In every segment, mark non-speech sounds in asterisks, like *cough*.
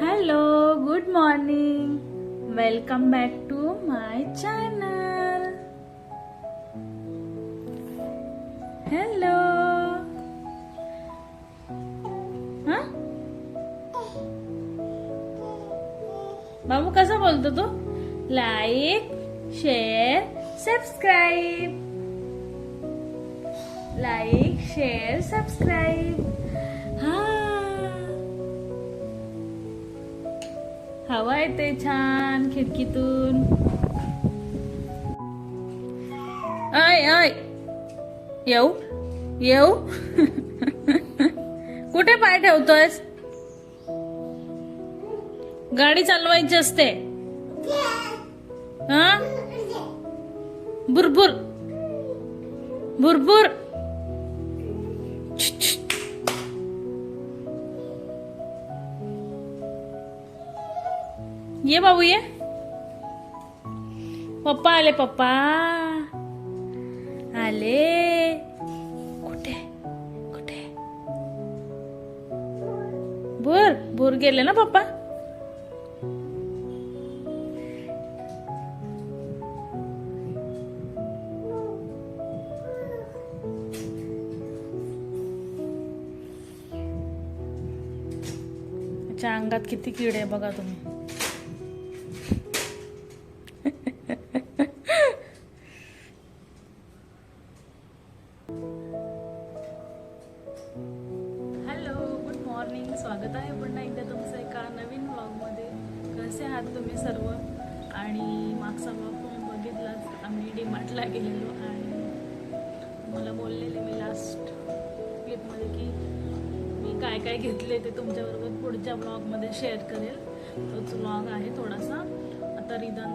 Hello good morning welcome back to my channel hello बाबू कसा बोलतो तू? Like share subscribe like share subscribe हवा येते छान खिडकीतून. आय आय. येऊ? येऊ? *laughs* कुठे पाय ठेवतोयस? गाडी चालवायची असते. हा? भुरभुर. बुरबुर ये बाबू ये? पप्पा आले पप्पा। आले। कुठे? कुठे? बुर बुर गेले ना पप्पा? त्याच्या अंगात किती किडे आहे बघा तुम्ही.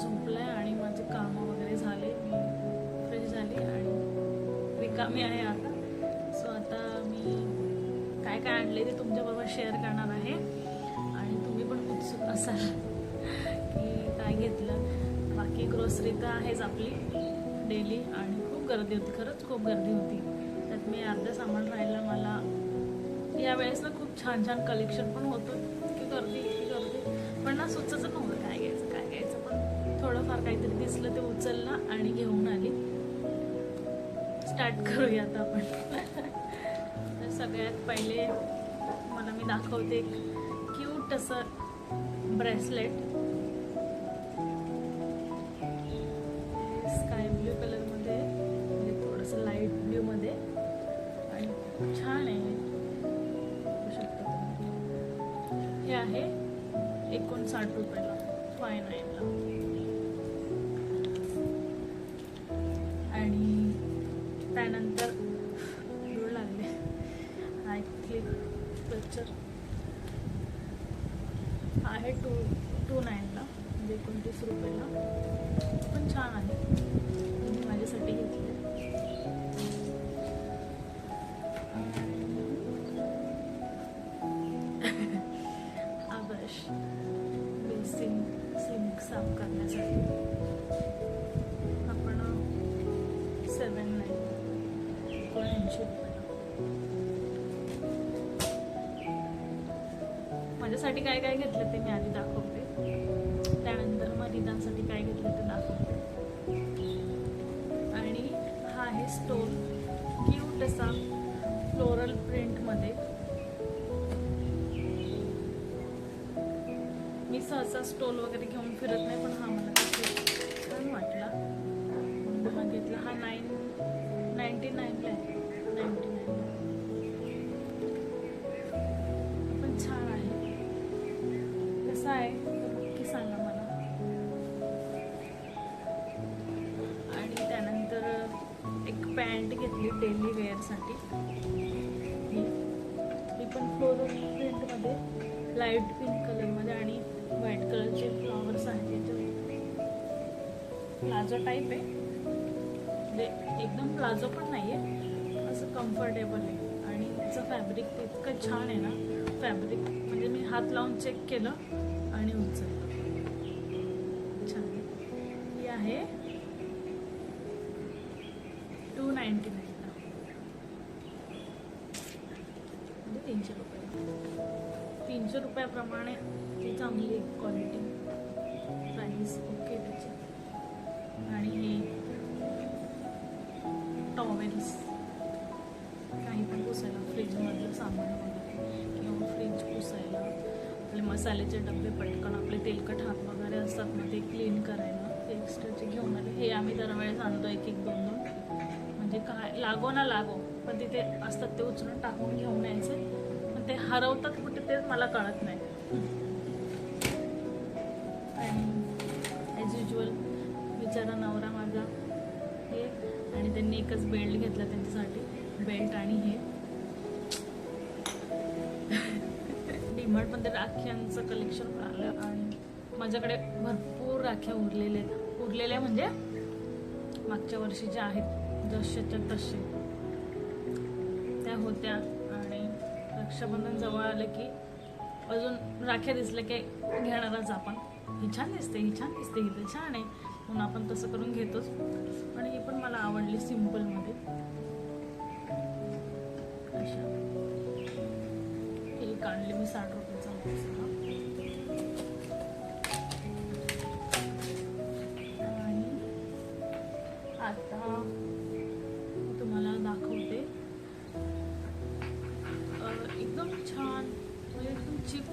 आता आहे आणि माझे कामं वगैरे झाले. मी फ्रेश झाली आणि रिकामी आहे आता. सो आता मी काय काय आणले ते तुमच्याबरोबर शेअर करणार आहे. आणि तुम्ही पण उत्सुक असाल की काय घेतलं. बाकी ग्रोसरी तर आहेच आपली. डेली आणि खूप गर्दी होती. खरंच खूप गर्दी होती. त्यात मी अर्धं सामान राहिलं मला. यावेळेस ना खूप छान छान कलेक्शन पण होतं. की गर्दी इतकी गर्दी. पण ना सुचचं नव्हतं थोडंफार काहीतरी दिसलं ते उचललं आणि घेऊन आली. स्टार्ट करूया आता आपण. तर सगळ्यात पहिले मला मी दाखवते एक क्यूट असं ब्रेसलेट स्काय ब्ल्यू कलरमध्ये म्हणजे थोडंसं लाइट ब्ल्यूमध्ये आणि खूप छान आहे. बघू शकता तुम्ही. हे आहे एकोणसाठ रुपयाला फाय नाईनला त्यानंतर धूळ लागले. आय क्लिक क्लचर आहे टू टू नाईनला म्हणजे एकोणतीस रुपयाला. साठी काय काय घेतलं ते मी आधी दाखवते. त्यानंतर मग रिदांसाठी काय घेतलं ते दाखवते. आणि हा आहे स्टोन क्यूट असा फ्लोरल प्रिंटमध्ये मी सहसा स्टोल वगैरे घेऊन फिरत नाही पण हा मला छान वाटला. हा घेतला. हा नाईन पॅन्ट घेतली डेली वेअरसाठी. ही पण फ्लोरल प्रिंटमध्ये लाइट पिंक कलरमध्ये आणि व्हाईट कलरचे फ्लॉवर्स आहेत याच्यावर. प्लाझो टाईप आहे. म्हणजे एकदम प्लाझो पण नाही आहे असं कम्फर्टेबल आहे. आणि त्याचं फॅब्रिक इतकं छान आहे ना फॅब्रिक म्हणजे मी हात लावून चेक केलं आणि उचललं. तीनशे रुपयाप्रमाणे ती चांगली क्वालिटी प्राईस ओके त्याची. आणि हे टॉवेल्स काही पण पुसायला फ्रीजमधलं सामान वगैरे किंवा फ्रीज पुसायला. आपले मसाल्याचे डबे पटकन आपले तेलकट हात वगैरे असतात ना ते क्लीन करायला. ते एक्स्ट्राचे घेऊन आले हे आम्ही दरवेळेस आणतो एक एक दोन दोन. म्हणजे काय लागो ना लागो पण तिथे असतात ते उचलून टाकून घेऊन यायचे. पण ते हरवतात तेच मला कळत नाही. आणि ॲज युजल बिचारा नवरा माझा हे आणि त्यांनी एकच बेल्ट घेतला त्यांच्यासाठी. बेल्ट आणि हे. डीमार्टमध्ये राख्यांचं कलेक्शन आलं आणि माझ्याकडे भरपूर राख्या उरलेल्या आहेत. उरलेल्या म्हणजे मागच्या वर्षी ज्या आहेत जसेच्या तसे त्या होत्या. रक्षाबंधन जवळ आलं की अजून राख्या दिसल्या की घेणारच आपण. ही छान दिसते ही छान दिसते ही तर छान आहे. म्हणून आपण तसं करून घेतोच. आणि ही पण मला आवडली सिम्पलमध्ये अशा. एक काढली मी साठ रुपयाचा आणि आता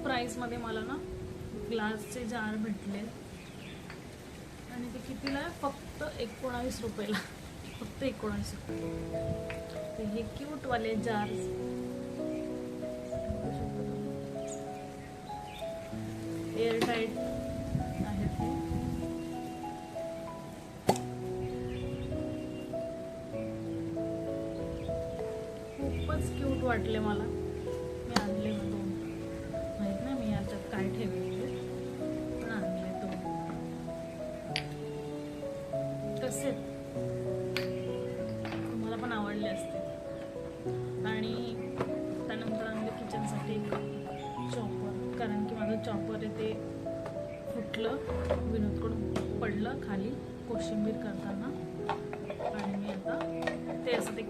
प्राईसमध्ये मला ना ग्लासचे जार भेटले. आणि ते कितीला आहे? फक्त एकोणावीस रुपयाला. फक्त एकोणावीस रुपये. हे क्यूटवाले जार एअरटाईट आहेत खूपच क्यूट वाटले मला.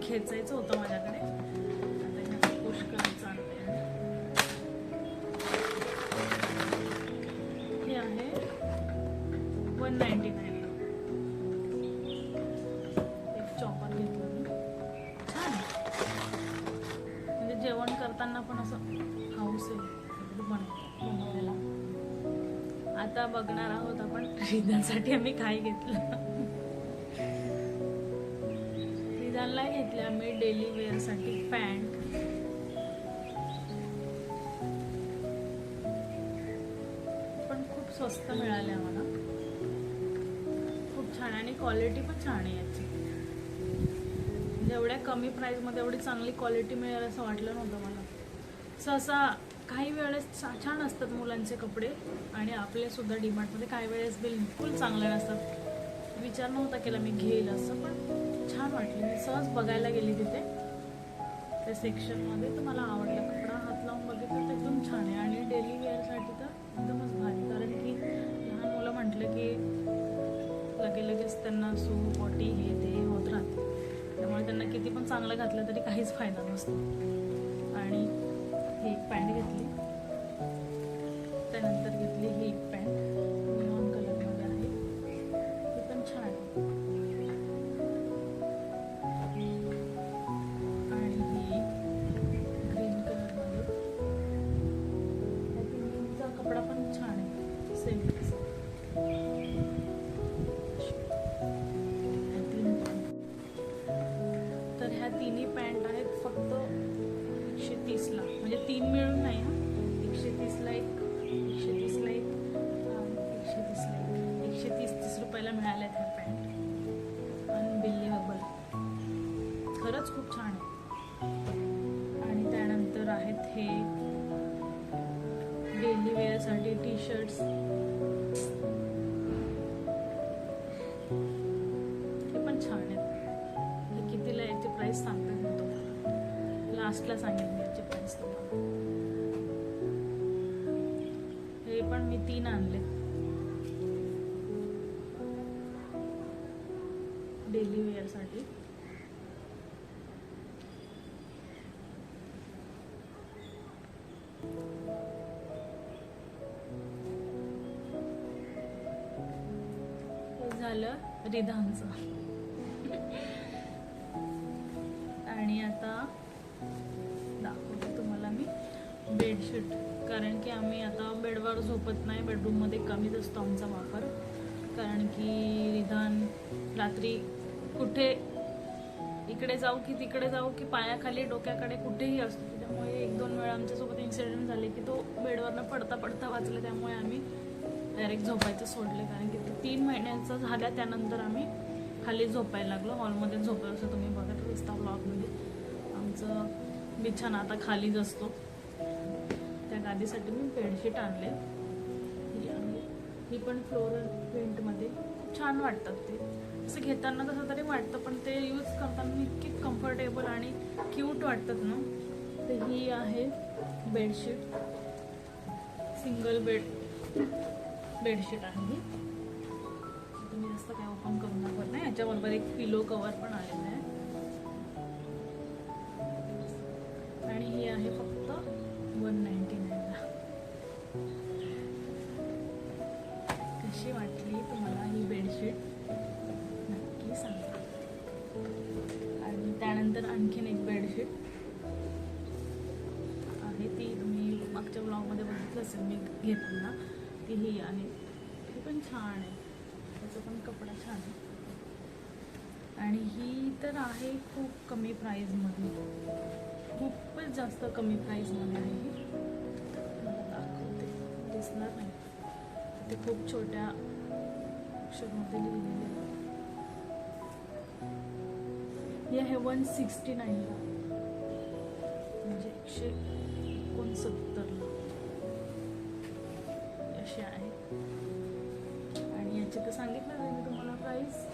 खेचायचं होतं माझ्याकडे. आता हे असं पुश हे आहे वन नाईन्टी नाईन एक चॉपर घेतलं छान. म्हणजे जेवण करताना पण असं हाऊस आहे. बन आता बघणार आहोत आपण. *laughs* रिदानसाठी आम्ही काय घेतलं. निदानला घेतल्या आम्ही डेली वेअरसाठी पॅन्ट. पण खूप स्वस्त मिळाले आम्हाला खूप छान आणि क्वालिटी पण छान आहे याची. जेवढ्या कमी प्राईजमध्ये एवढी चांगली क्वालिटी मिळेल असं वाटलं नव्हतं मला. सहसा काही वेळेस छान असतात मुलांचे कपडे आणि आपले सुद्धा डीमार्टमध्ये काही वेळेस बिलकुल चांगले नसतात. विचार नव्हता केला मी घेईल असं पण छान वाटलं. मी सहज बघायला गेली तिथे. त्या सेक्शनमध्ये तर मला आवडला कपडा. हात लावून बघितलं तर एकदम छान आहे. आणि डेली वेअरसाठी तर एकदमच भारी. कारण की लहान मुलं म्हटलं की लगे लगेच त्यांना सू पॉटी हे ते होत राहते. त्यामुळे त्यांना किती पण चांगलं घातलं तरी काहीच फायदा नसतो. डेली वेअरसाठी. झालं रिधानचं. आणि आता दाखवते तुम्हाला मी बेडशीट. कारण की आम्ही आता बेडवर झोपत नाही बेडरूममध्ये कमीच असतो आमचा वापर. कारण की रिधान रात्री कुठे इकडे जाऊ की तिकडे जाऊ की पायाखाली डोक्याकडे कुठेही असतो त्यामुळे एक दोन वेळा आमच्यासोबत इन्सिडेंट झाले की तो बेडवरनं पडता पडता वाचला. त्यामुळे आम्ही डायरेक्ट झोपायचं सोडले. कारण की तीन महिन्याचा झाल्या त्यानंतर आम्ही खाली झोपायला लागलो. हॉलमध्ये झोपलो असं तुम्ही बघत असता ब्लॉगमध्ये आमचं बिछाना आता खालीच असतो. त्या गादीसाठी मी बेडशीट आणले. ही ही पण फ्लोरल प्रिंटमध्ये खूप छान वाटतात ते. असं घेताना कसं तरी वाटतं पण ते यूज करताना इतकी कम्फर्टेबल आणि क्यूट वाटतात ना. तर ही आहे बेडशीट सिंगल बेड बेडशीट आहे. ही तुम्ही जास्त काय ओपन करून दाखवत नाही याच्याबरोबर एक पिलो कवर पण आहे. ब्लॉगमध्ये बघितलं असेल मी घेताना ती ही आहे. ती पण छान आहे. त्याचा पण कपडा छान आहे. आणि ही तर आहे खूप कमी प्राईजमध्ये खूपच जास्त कमी प्राईजमध्ये आहे ही. दाखवते. दिसणार नाही. ते खूप छोट्या अक्षरमध्ये लिहिलेले आहे. हे आहे वन सिक्स्टी नाईन म्हणजे एकशे एकोणसत्तरला असे आहे. आणि याची तर सांगितलं मी तुम्हाला प्राईस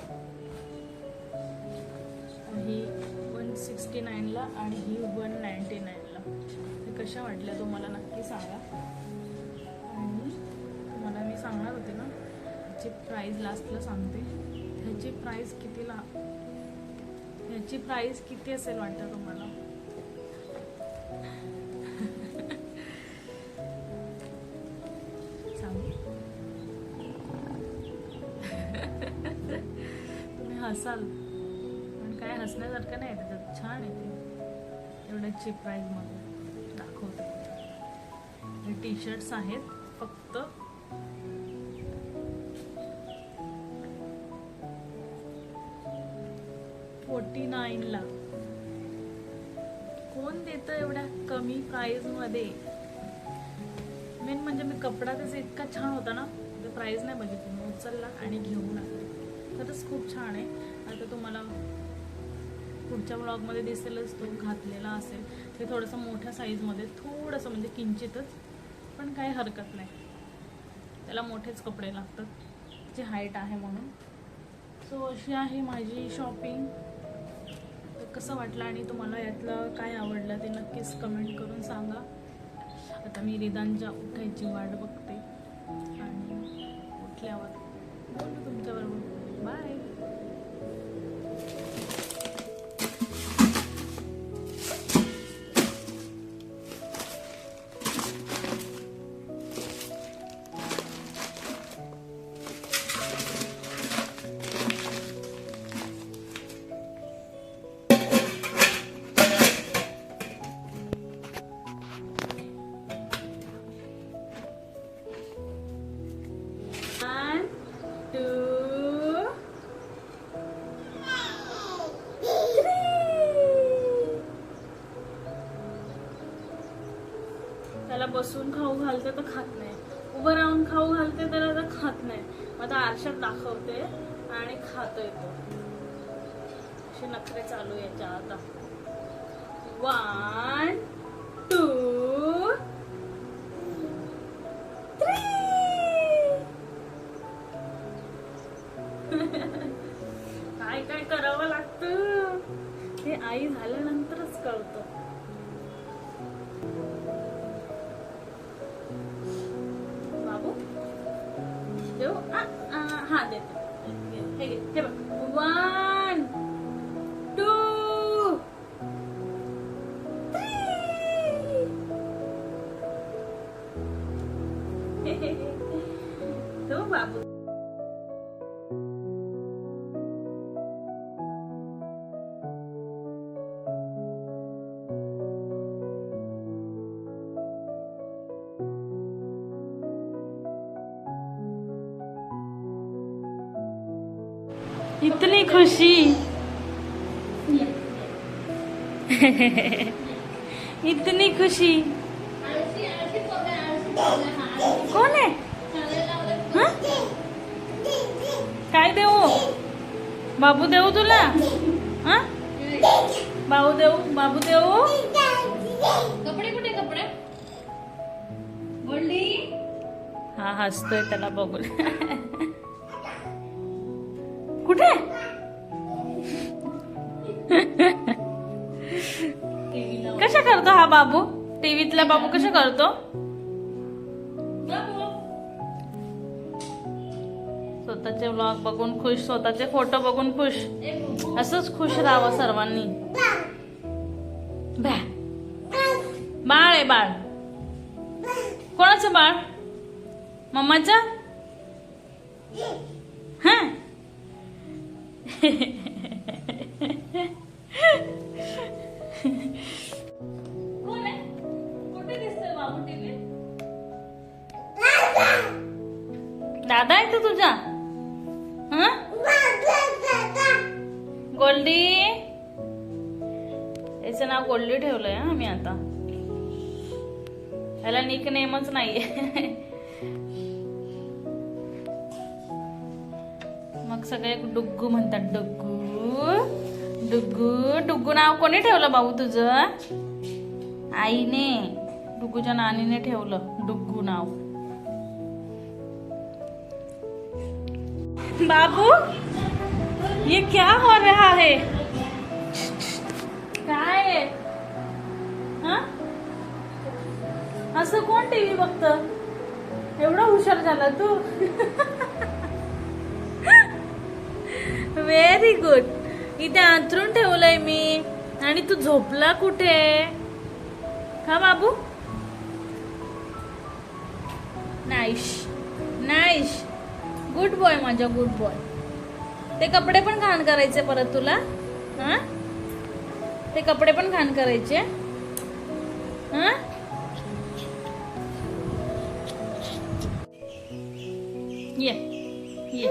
ही वन सिक्स्टी नाईनला आणि ही वन नाईन्टी नाईनला हे कशा वाटल्या तुम्हाला नक्की सांगा. आणि तुम्हाला मी सांगणार होते ना ह्याची प्राईस लास्टला सांगते. ह्याची प्राईस कितीला ह्याची प्राईस किती असेल वाटतं तुम्हाला? हसाल. पण काय हसण्यासारखं नाही त्याच्यात छान आहे ते. एवढ्याची प्राईज प्राईजमध्ये दाखवते. हे टी शर्ट्स आहेत फक्त. फोर्टी नाईनला कोण देतं एवढ्या कमी प्राईजमध्ये मेन म्हणजे मी कपडा त्याचा इतका छान होता ना ते प्राईज नाही बघितली. मी उचलला आणि घेऊन आला. खरंच खूप छान आहे. आता तुम्हाला पुढच्या ब्लॉगमध्ये दिसेलच तो घातलेला असेल. ते थोडंसं मोठ्या साईजमध्ये थोडंसं म्हणजे किंचितच पण काही हरकत नाही. त्याला मोठेच कपडे लागतात जे हाईट आहे म्हणून. सो अशी आहे माझी शॉपिंग तर कसं वाटलं आणि तुम्हाला यातलं काय आवडलं ते नक्कीच कमेंट करून सांगा. आता मी रिदांच्या उठायची वाट बघते. आणि उठल्यावर बसून खाऊ घालते तर खात नाही. उभं राहून खाऊ घालते तर आता खात नाही. मग आता आरशात दाखवते आणि खातोय तो असे नखरे चालू याच्या आता. वन खुशी. इतनी खुशी. कोण आहे? हं? काय देऊ? बाबू देऊ तुला? हा? बाबू देऊ? बाबू देऊ? कपडे कुठे कपडे? बोलली हा हसतोय त्याला बघून. कुठे? कशा करतो हा बाबू? टीव्हीतला बाबू कशा करतो? स्वतःचे व्लॉग बघून खुश स्वतःचे फोटो बघून खुश. असंच खुश राहावं सर्वांनी. बॅ. बाळ आहे बाळ. कोणाचं बाळ? मम्माचं? हा? *laughs* दादा गोल्डी? याचं नाव गोल्डी ठेवलंय हा मी आता. ह्याला निक नेमच नाहीये. मग सगळे डुग्गू म्हणतात डुग्गू डुग्गू. डुग्गू नाव कोणी ठेवलं भाऊ तुझं? आईने डुग्गूच्या नानीने ठेवलं डुग्गू नाव. बाबू ये क्या हो रहा है? काय आहे? हं? असं कोण टीव्ही बघत? एवढा हुशार झाला तू. व्हेरी गुड इथे अंथरून ठेवलंय मी. आणि तू झोपला कुठे? का बाबू? नाईश नाईश गुड बॉय माझ्या गुड बॉय ते कपडे पण घाण करायचे परत तुला? हा? ते कपडे पण घाण करायचे. हा? ये ये.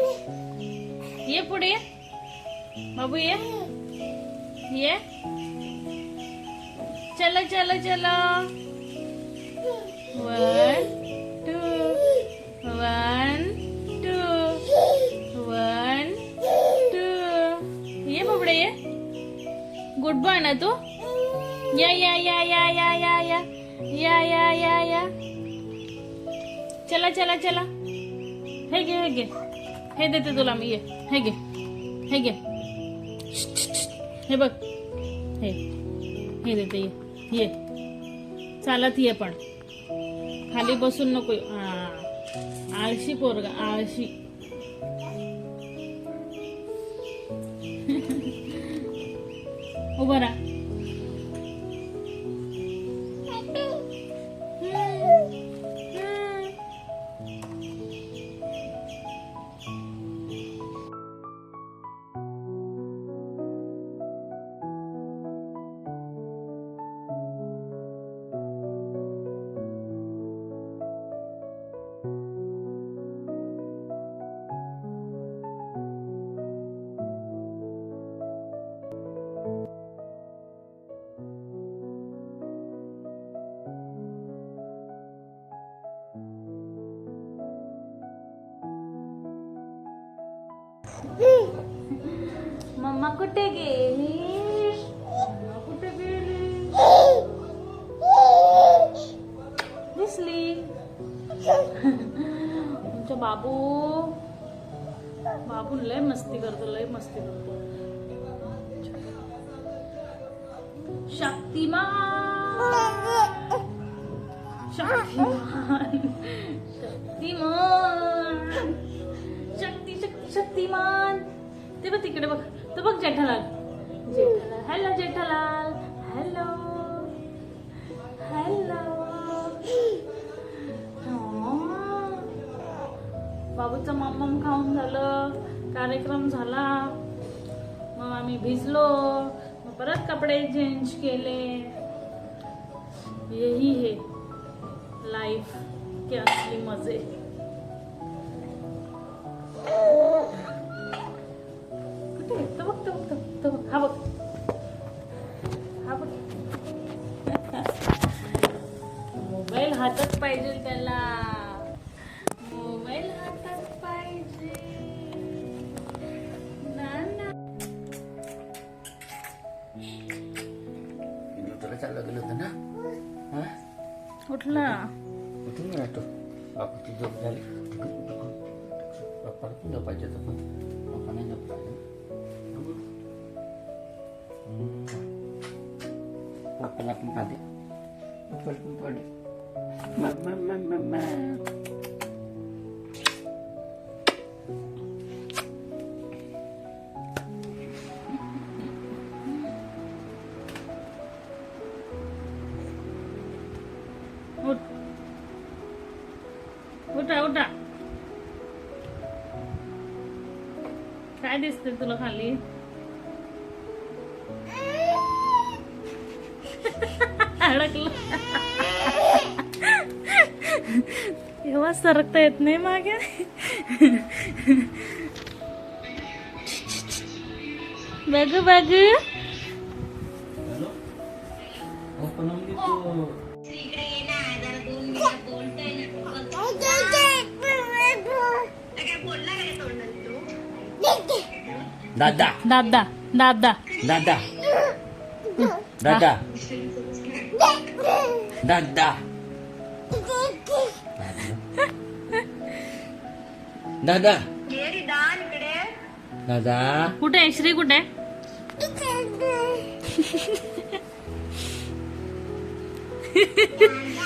ये पुढे. ये बाबू ये. ये. चला चला चला. वर. गुड बॉय ना तू या या या या या या या या या या या चला चला चला हे घे हे घे हे देते तुला मी ये हे घे हे घे हे बघ हे हे देते ये ये चालत ये पण खाली बसून नको आळशी पोरगा आळशी Obara. मम्मा कुठे गेली? मम्मा कुठे गेली? दिसली. तुमच्या बाबू. बाबू लय मस्ती करतो लय मस्ती करतो. शक्तिमान. शक्तिमान. शक्तिमान. शक्तिमान. ते बघ तिकडे बघ. तो बघ Jethalal. Jethalal. Hello Jethalal. Hello. Hello. बाबूचं मम्मम खाऊन झालं. कार्यक्रम झाला. मग आम्ही भिजलो. मग परत कपडे चेंज केले. यही है. लाइफ के असली मजे. बापाची झोप झाली बाप्पाला पण झोपायचं होतं पण बाप्पा नाही झोप पाहिजे पप्पाला पण पाहते पप्पाला पण पाहते मम्मा मम्मा काय दिसतंय तुला खाली. अडकलं. एव्हा सरकता येत नाही मागे. बघ बघ. Hello? ओपन होऊन देतो इकडे ये ना जरा दोन मिनिटं बोलतोय ना काय बोलला काय तोंडात तू दादा दादा दादा दादा दादा दादा दादा ये रिदान इकडे दादा कुठे आहे श्री कुठे आहे? *laughs*